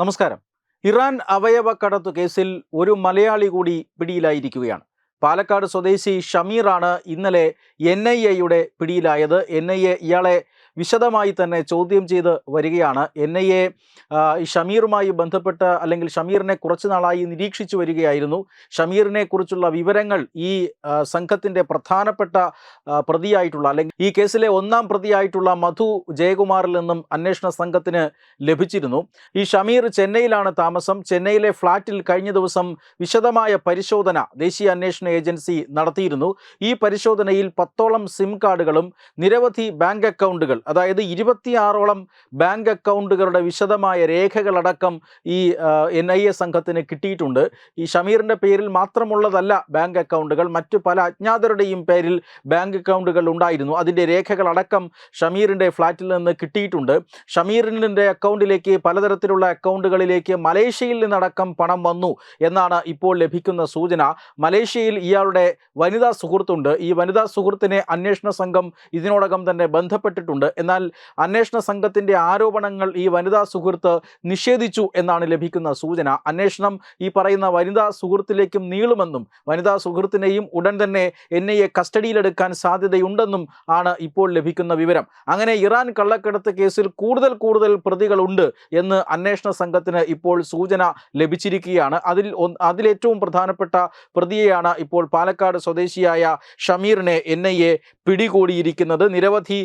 നമസ്കാരം. ഇറാൻ അവയവ കടത്തു കേസിൽ ഒരു മലയാളി കൂടി പിടിയിലായിരിക്കുകയാണ്. പാലക്കാട് സ്വദേശി ഷമീറാണ് ഇന്നലെ എൻ ഐ എയുടെ പിടിയിലായത്. എൻ ഐ എ ഇയാളെ വിശദമായി തന്നെ ചോദ്യം ചെയ്ത് വരികയാണ്. എൻ ഐ എ ഷമീറുമായി ബന്ധപ്പെട്ട് അല്ലെങ്കിൽ ഷമീറിനെ കുറച്ചു നാളായി നിരീക്ഷിച്ചു വരികയായിരുന്നു. ഷമീറിനെ കുറിച്ചുള്ള വിവരങ്ങൾ ഈ സംഘത്തിന്റെ പ്രധാനപ്പെട്ട പ്രതിയായിട്ടുള്ള അല്ലെങ്കിൽ ഈ കേസിലെ ഒന്നാം പ്രതിയായിട്ടുള്ള മധു ജയകുമാറിൽ നിന്നും അന്വേഷണ സംഘത്തിന് ലഭിച്ചിരുന്നു. ഈ ഷമീർ ചെന്നൈയിലാണ് താമസം. ചെന്നൈയിലെ ഫ്ളാറ്റിൽ കഴിഞ്ഞ ദിവസം വിശദമായ പരിശോധന ദേശീയ അന്വേഷണ ഏജൻസി നടത്തിയിരുന്നു. ഈ പരിശോധനയിൽ പത്തോളം സിം കാർഡുകളും നിരവധി ബാങ്ക് അക്കൗണ്ടുകൾ അതായത് ഇരുപത്തിയാറോളം ബാങ്ക് അക്കൗണ്ടുകളുടെ വിശദമായ രേഖകളടക്കം ഈ എൻ ഐ എ സംഘത്തിന് കിട്ടിയിട്ടുണ്ട്. ഈ ഷമീറിന്റെ പേരിൽ മാത്രമുള്ളതല്ല ബാങ്ക് അക്കൗണ്ടുകൾ മറ്റു പല അജ്ഞാതരുടെയും പേരിൽ ബാങ്ക് അക്കൗണ്ടുകൾ ഉണ്ടായിരുന്നു. അതിന്റെ രേഖകളടക്കം ഷമീറിന്റെ ഫ്ലാറ്റിൽ നിന്ന് കിട്ടിയിട്ടുണ്ട്. ഷമീറിന്റെ അക്കൗണ്ടിലേക്ക് പലതരത്തിലുള്ള അക്കൗണ്ടുകളിലേക്ക് മലേഷ്യയിൽ നിന്നടക്കം പണം വന്നു എന്നാണ് ഇപ്പോൾ ലഭിക്കുന്ന സൂചന. മലേഷ്യയിൽ ഇയാളുടെ വനിതാ സുഹൃത്തുണ്ട്. ഈ വനിതാ സുഹൃത്തിനെ അന്വേഷണ സംഘം ഇതിനോടകം തന്നെ ബന്ധപ്പെട്ടിട്ടുണ്ട്. എന്നാൽ അന്വേഷണ സംഘത്തിന്റെ ആരോപണങ്ങൾ ഈ വനിതാ സുഹൃത്ത് നിഷേധിച്ചു എന്നാണ് ലഭിക്കുന്ന സൂചന. അന്വേഷണം ഈ പറയുന്ന വനിതാ സുഹൃത്തിലേക്കും നീളുമെന്നും വനിതാ സുഹൃത്തിനെയും ഉടൻ തന്നെ എൻ ഐ എ കസ്റ്റഡിയിലെടുക്കാൻ സാധ്യതയുണ്ടെന്നും ആണ് ഇപ്പോൾ ലഭിക്കുന്ന വിവരം. അങ്ങനെ ഇറാൻ കള്ളക്കടത്ത് കേസിൽ കൂടുതൽ കൂടുതൽ പ്രതികളുണ്ട് എന്ന് അന്വേഷണ സംഘത്തിന് ഇപ്പോൾ സൂചന ലഭിച്ചിരിക്കുകയാണ്. അതിൽ അതിലേറ്റവും പ്രധാനപ്പെട്ട പ്രതിയെയാണ് ഇപ്പോൾ പാലക്കാട് സ്വദേശിയായ ഷമീറിനെ എൻ പിടികൂടിയിരിക്കുന്നത്. നിരവധി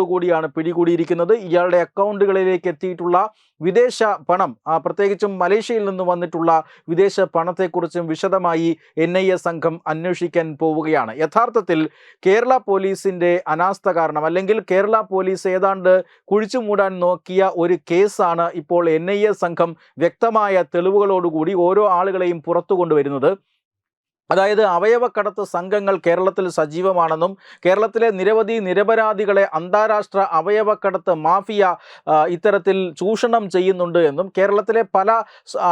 തെളിവുകളോടുകൂടിയാണ് പിടികൂടിയിരിക്കുന്നത്. ഇയാളുടെ അക്കൗണ്ടുകളിലേക്ക് എത്തിയിട്ടുള്ള വിദേശ പണം പ്രത്യേകിച്ചും മലേഷ്യയിൽ നിന്ന് വന്നിട്ടുള്ള വിദേശ പണത്തെക്കുറിച്ചും വിശദമായി എൻ സംഘം അന്വേഷിക്കാൻ പോവുകയാണ്. യഥാർത്ഥത്തിൽ കേരള പോലീസിന്റെ അനാസ്ഥ കാരണം അല്ലെങ്കിൽ കേരള പോലീസ് ഏതാണ്ട് കുഴിച്ചു മൂടാൻ നോക്കിയ ഒരു കേസാണ് ഇപ്പോൾ എൻ സംഘം വ്യക്തമായ തെളിവുകളോടുകൂടി ഓരോ ആളുകളെയും പുറത്തു കൊണ്ടുവരുന്നത്. അതായത് അവയവക്കടത്ത് സംഘങ്ങൾ കേരളത്തിൽ സജീവമാണെന്നും കേരളത്തിലെ നിരവധി നിരപരാധികളെ അന്താരാഷ്ട്ര അവയവക്കടത്ത് മാഫിയ ഇത്തരത്തിൽ ചൂഷണം ചെയ്യുന്നുണ്ട് എന്നും കേരളത്തിലെ പല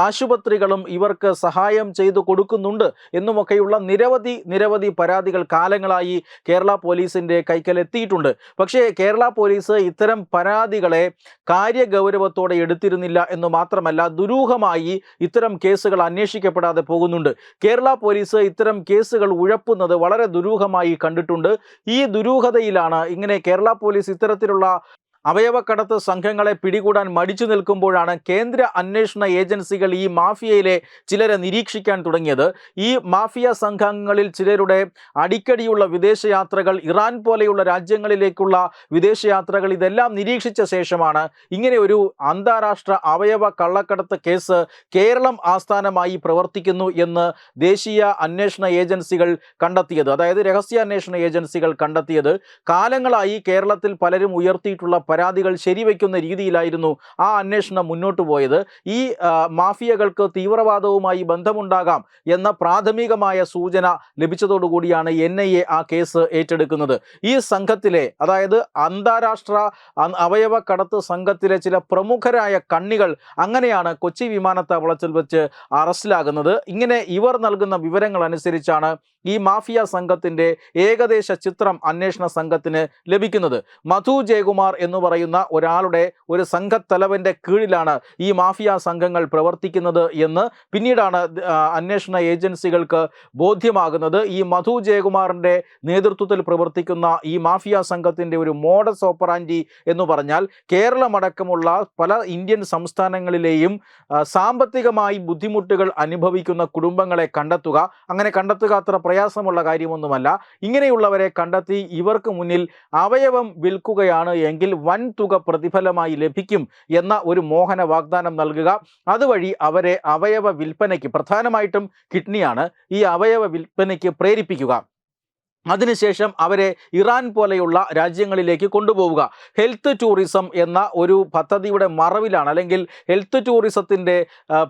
ആശുപത്രികളും ഇവർക്ക് സഹായം ചെയ്തു കൊടുക്കുന്നുണ്ട് എന്നുമൊക്കെയുള്ള നിരവധി നിരവധി പരാതികൾ കാലങ്ങളായി കേരള പോലീസിന്റെ കൈക്കലെത്തിയിട്ടുണ്ട്. പക്ഷേ കേരള പോലീസ് ഇത്തരം പരാതികളെ കാര്യഗൗരവത്തോടെ എടുത്തിരുന്നില്ല എന്ന് മാത്രമല്ല ദുരൂഹമായി ഇത്തരം കേസുകൾ അന്വേഷിക്കപ്പെടാതെ പോകുന്നുണ്ട്. കേരള പോലീസ് ഇത്തരം കേസുകൾ ഉഴപ്പുന്നത് വളരെ ദുരൂഹമായി കണ്ടിട്ടുണ്ട്. ഈ ദുരൂഹതയിലാണ് ഇങ്ങനെ കേരള പോലീസ് ഇത്തരത്തിലുള്ള അവയവക്കടത്ത് സംഘങ്ങളെ പിടികൂടാൻ മടിച്ചു നിൽക്കുമ്പോഴാണ് കേന്ദ്ര അന്വേഷണ ഏജൻസികൾ ഈ മാഫിയയിലെ ചിലരെ നിരീക്ഷിക്കാൻ തുടങ്ങിയത്. ഈ മാഫിയ സംഘങ്ങളിൽ ചിലരുടെ അടിക്കടിയുള്ള വിദേശയാത്രകൾ ഇറാൻ പോലെയുള്ള രാജ്യങ്ങളിലേക്കുള്ള വിദേശയാത്രകൾ ഇതെല്ലാം നിരീക്ഷിച്ച ശേഷമാണ് ഇങ്ങനെ ഒരു അന്താരാഷ്ട്ര അവയവ കള്ളക്കടത്ത് കേസ് കേരളം ആസ്ഥാനമായി പ്രവർത്തിക്കുന്നു എന്ന് ദേശീയ അന്വേഷണ ഏജൻസികൾ കണ്ടെത്തിയത്. അതായത് രഹസ്യാന്വേഷണ ഏജൻസികൾ കണ്ടെത്തിയത്. കാലങ്ങളായി കേരളത്തിൽ പലരും ഉയർത്തിയിട്ടുള്ള പരാതികൾ ശരിവയ്ക്കുന്ന രീതിയിലായിരുന്നു ആ അന്വേഷണം മുന്നോട്ട് പോയത്. ഈ മാഫിയകൾക്ക് തീവ്രവാദവുമായി ബന്ധമുണ്ടാകാം എന്ന പ്രാഥമികമായ സൂചന ലഭിച്ചതോടുകൂടിയാണ് എൻ ഐ എ ആ കേസ് ഏറ്റെടുക്കുന്നത്. ഈ സംഘത്തിലെ അതായത് അന്താരാഷ്ട്ര അവയവ കടത്ത് സംഘത്തിലെ ചില പ്രമുഖരായ കണ്ണികൾ അങ്ങനെയാണ് കൊച്ചി വിമാനത്താവളത്തിൽ വെച്ച് അറസ്റ്റിലാകുന്നത്. ഇങ്ങനെ ഇവർ നൽകുന്ന വിവരങ്ങൾ അനുസരിച്ചാണ് ഈ മാഫിയ സംഘത്തിന്റെ ഏകദേശ ചിത്രം അന്വേഷണ സംഘത്തിന് ലഭിക്കുന്നത്. മധു ജയകുമാർ എന്ന് പറയുന്ന ഒരാളുടെ ഒരു സംഘത്തലവന്റെ കീഴിലാണ് ഈ മാഫിയ സംഘങ്ങൾ പ്രവർത്തിക്കുന്നത് എന്ന് പിന്നീടാണ് അന്വേഷണ ഏജൻസികൾക്ക് ബോധ്യമാകുന്നത്. ഈ മധു ജയകുമാറിന്റെ നേതൃത്വത്തിൽ പ്രവർത്തിക്കുന്ന ഈ മാഫിയ സംഘത്തിന്റെ ഒരു മോഡസ് ഓപ്പറാന്റി എന്ന് പറഞ്ഞാൽ കേരളമടക്കമുള്ള പല ഇന്ത്യൻ സംസ്ഥാനങ്ങളിലെയും സാമ്പത്തികമായി ബുദ്ധിമുട്ടുകൾ അനുഭവിക്കുന്ന കുടുംബങ്ങളെ കണ്ടെത്തുക. അങ്ങനെ കണ്ടെത്തുക അത്ര പ്രയാസമുള്ള കാര്യമൊന്നുമല്ല. ഇങ്ങനെയുള്ളവരെ കണ്ടെത്തി ഇവർക്ക് മുന്നിൽ അവയവം വിൽക്കുകയാണ് എങ്കിൽ വൻ തുക പ്രതിഫലമായി ലഭിക്കും എന്ന ഒരു മോഹന വാഗ്ദാനം നൽകുക. അതുവഴി അവരെ അവയവ വിൽപ്പനയ്ക്ക് പ്രധാനമായിട്ടും കിഡ്നിയാണ് ഈ അവയവ വിൽപ്പനയ്ക്ക് പ്രേരിപ്പിക്കുക. അതിനുശേഷം അവരെ ഇറാൻ പോലെയുള്ള രാജ്യങ്ങളിലേക്ക് കൊണ്ടുപോവുക. ഹെൽത്ത് ടൂറിസം എന്ന ഒരു പദ്ധതിയുടെ മറവിലാണ് അല്ലെങ്കിൽ ഹെൽത്ത് ടൂറിസത്തിന്റെ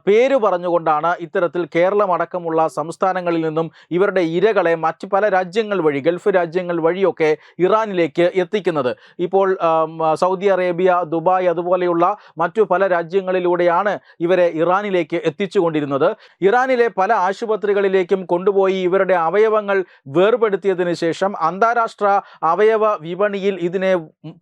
പേര് പറഞ്ഞുകൊണ്ടാണ് ഇത്തരത്തിൽ കേരളം അടക്കമുള്ള സംസ്ഥാനങ്ങളിൽ നിന്നും ഇവരുടെ ഇരകളെ മറ്റ് പല രാജ്യങ്ങൾ വഴി ഗൾഫ് രാജ്യങ്ങൾ വഴിയൊക്കെ ഇറാനിലേക്ക് എത്തിക്കുന്നത്. ഇപ്പോൾ സൗദി അറേബ്യ ദുബായ് അതുപോലെയുള്ള മറ്റു പല രാജ്യങ്ങളിലൂടെയാണ് ഇവരെ ഇറാനിലേക്ക് എത്തിച്ചുകൊണ്ടിരുന്നത്. ഇറാനിലെ പല ആശുപത്രികളിലേക്കും കൊണ്ടുപോയി ഇവരുടെ അവയവങ്ങൾ വേർപെടുത്തിയതിന് ചെയ്തതിനു ശേഷം അന്താരാഷ്ട്ര അവയവ വിപണിയിൽ ഇതിനെ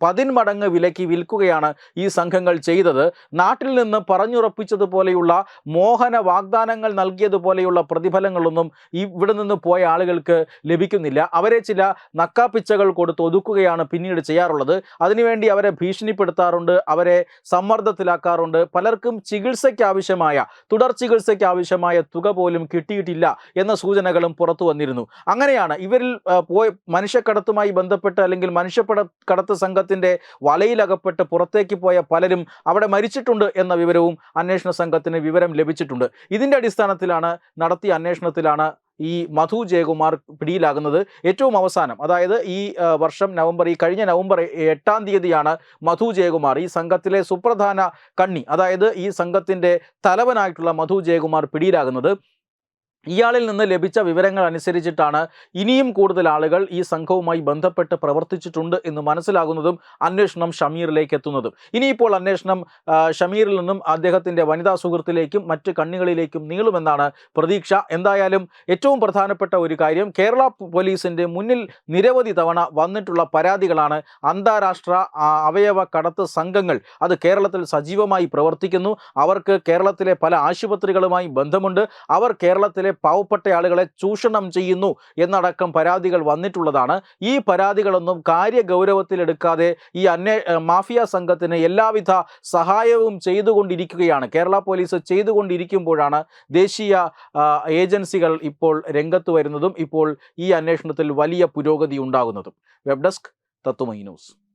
പതിന്മടങ്ങ് വിലക്കി വിൽക്കുകയാണ് ഈ സംഘങ്ങൾ ചെയ്തത്. നാട്ടിൽ നിന്ന് പറഞ്ഞുറപ്പിച്ചതുപോലെയുള്ള മോഹന വാഗ്ദാനങ്ങൾ നൽകിയതുപോലെയുള്ള പ്രതിഫലങ്ങളൊന്നും ഇവിടെ നിന്ന് പോയ ആളുകൾക്ക് ലഭിക്കുന്നില്ല. അവരെ ചില നക്കാപ്പിച്ചകൾ കൊടുത്ത് ഒതുക്കുകയാണ് പിന്നീട് ചെയ്യാറുള്ളത്. അതിനുവേണ്ടി അവരെ ഭീഷണിപ്പെടുത്താറുണ്ട് അവരെ സമ്മർദ്ദത്തിലാക്കാറുണ്ട്. പലർക്കും ചികിത്സയ്ക്ക് ആവശ്യമായ തുടർ ചികിത്സയ്ക്ക് ആവശ്യമായ തുക പോലും കിട്ടിയിട്ടില്ല എന്ന സൂചനകളും പുറത്തു വന്നിരുന്നു. അങ്ങനെയാണ് ഇവരിൽ പോയ മനുഷ്യക്കടത്തുമായി ബന്ധപ്പെട്ട് അല്ലെങ്കിൽ മനുഷ്യപ്പട കടത്ത് സംഘത്തിന്റെ വലയിലകപ്പെട്ട് പുറത്തേക്ക് പോയ പലരും അവിടെ മരിച്ചിട്ടുണ്ട് എന്ന വിവരവും അന്വേഷണ സംഘത്തിന് വിവരം ലഭിച്ചിട്ടുണ്ട്. ഇതിന്റെ അടിസ്ഥാനത്തിലാണ് നടത്തിയ അന്വേഷണത്തിലാണ് ഈ മധു ജയകുമാർ പിടിയിലാകുന്നത്. ഏറ്റവും അവസാനം അതായത് ഈ വർഷം നവംബർ ഈ കഴിഞ്ഞ നവംബർ എട്ടാം തീയതിയാണ് മധു ജയകുമാർ ഈ സംഘത്തിലെ സുപ്രധാന കണ്ണി അതായത് ഈ സംഘത്തിന്റെ തലവനായിട്ടുള്ള മധു ജയകുമാർ പിടിയിലാകുന്നത്. ഇയാളിൽ നിന്ന് ലഭിച്ച വിവരങ്ങൾ അനുസരിച്ചിട്ടാണ് ഇനിയും കൂടുതൽ ആളുകൾ ഈ സംഘവുമായി ബന്ധപ്പെട്ട് പ്രവർത്തിച്ചിട്ടുണ്ട് എന്ന് മനസ്സിലാകുന്നതും അന്വേഷണം ഷമീറിലേക്ക് എത്തുന്നതും. ഇനിയിപ്പോൾ അന്വേഷണം ഷമീറിൽ നിന്നും അദ്ദേഹത്തിന്റെ വനിതാ സുഹൃത്തിലേക്കും മറ്റ് കണ്ണികളിലേക്കും നീളുമെന്നാണ് പ്രതീക്ഷ. എന്തായാലും ഏറ്റവും പ്രധാനപ്പെട്ട ഒരു കാര്യം കേരള പോലീസിന്റെ മുന്നിൽ നിരവധി തവണ വന്നിട്ടുള്ള പരാതികളാണ് അന്താരാഷ്ട്ര അവയവ കടത്ത് സംഘങ്ങൾ. അത് കേരളത്തിൽ സജീവമായി പ്രവർത്തിക്കുന്നു. അവർക്ക് കേരളത്തിലെ പല ആശുപത്രികളുമായി ബന്ധമുണ്ട്. അവർ കേരളത്തിലെ പാവപ്പെട്ട ആളുകളെ ചൂഷണം ചെയ്യുന്നു എന്നടക്കം പരാതികൾ വന്നിട്ടുള്ളതാണ്. ഈ പരാതികളൊന്നും കാര്യഗൗരവത്തിലെടുക്കാതെ ഈ അന്വേ മാഫിയ സംഘത്തിന് എല്ലാവിധ സഹായവും ചെയ്തുകൊണ്ടിരിക്കുകയാണ്. കേരള പോലീസ് ചെയ്തുകൊണ്ടിരിക്കുമ്പോഴാണ് ദേശീയ ഏജൻസികൾ ഇപ്പോൾ രംഗത്ത് വരുന്നതും ഇപ്പോൾ ഈ അന്വേഷണത്തിൽ വലിയ പുരോഗതി ഉണ്ടാകുന്നതും. Web desk Tatwamayi news.